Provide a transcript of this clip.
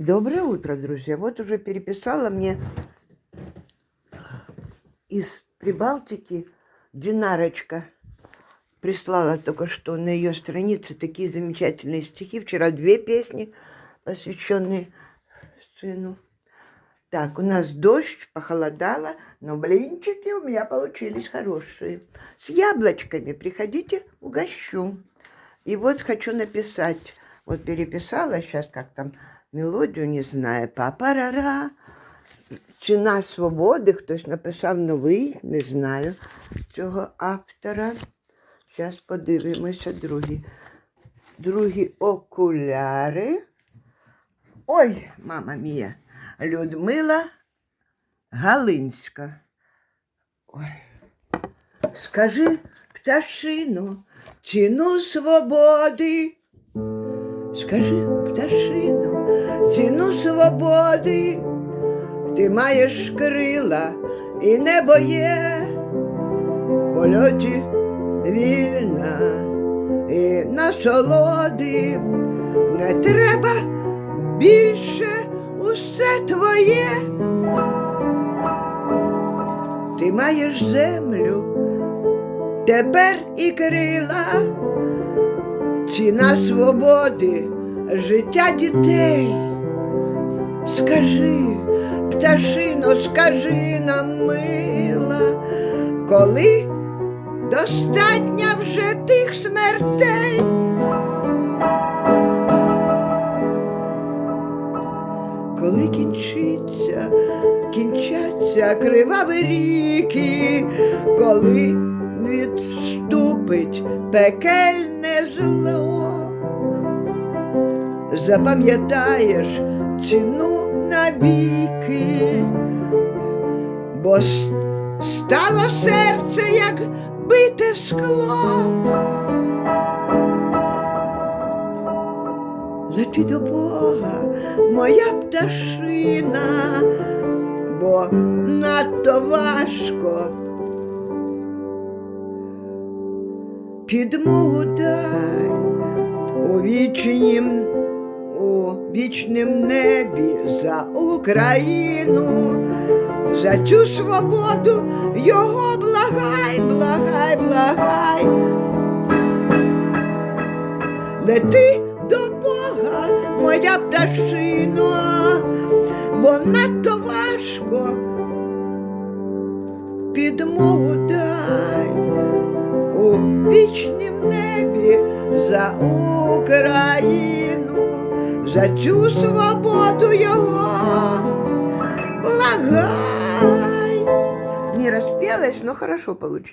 Доброе утро, друзья. Вот уже переписала мне из Прибалтики Динарочка. Прислала только что на ее странице такие замечательные стихи. Вчера две песни, посвященные сыну. Так, у нас дождь, похолодало, но блинчики у меня получились хорошие. С яблочками приходите, угощу. И вот хочу написать, вот переписала сейчас, как там, мелодію, не знаю, папарара, Ціна свободи, хтось написав новий, не знаю цього автора. Зараз подивимося другі. Другі окуляри. Ой, мама мія, Людмила Галинська. Ой. Скажи, пташино, ціну свободи. Скажи, пташино, ціну свободи. Ти маєш крила і небо є в польоті вільна і насолоди. Не треба більше усе твоє. Ти маєш землю, тепер і крила, ціна свободи, життя дітей. Скажи, пташино, скажи нам, мила, коли достатня вже тих смертей. Коли кінчиться, кінчаться криваві ріки, коли відступить пекельне зло, запам'ятаєш ціну навіки, бо стало серце, як бите скло. Лети до Бога, моя пташина, бо надто важко. Підмогу дай у вічнім, у вічнім небі за Україну, за цю свободу його благай, благай, благай. Лети до Бога, моя пташино, бо надто важко підмогу дай у вічнім небі за Україну, за цю свободу його благай. Не распелась, но хорошо получилось.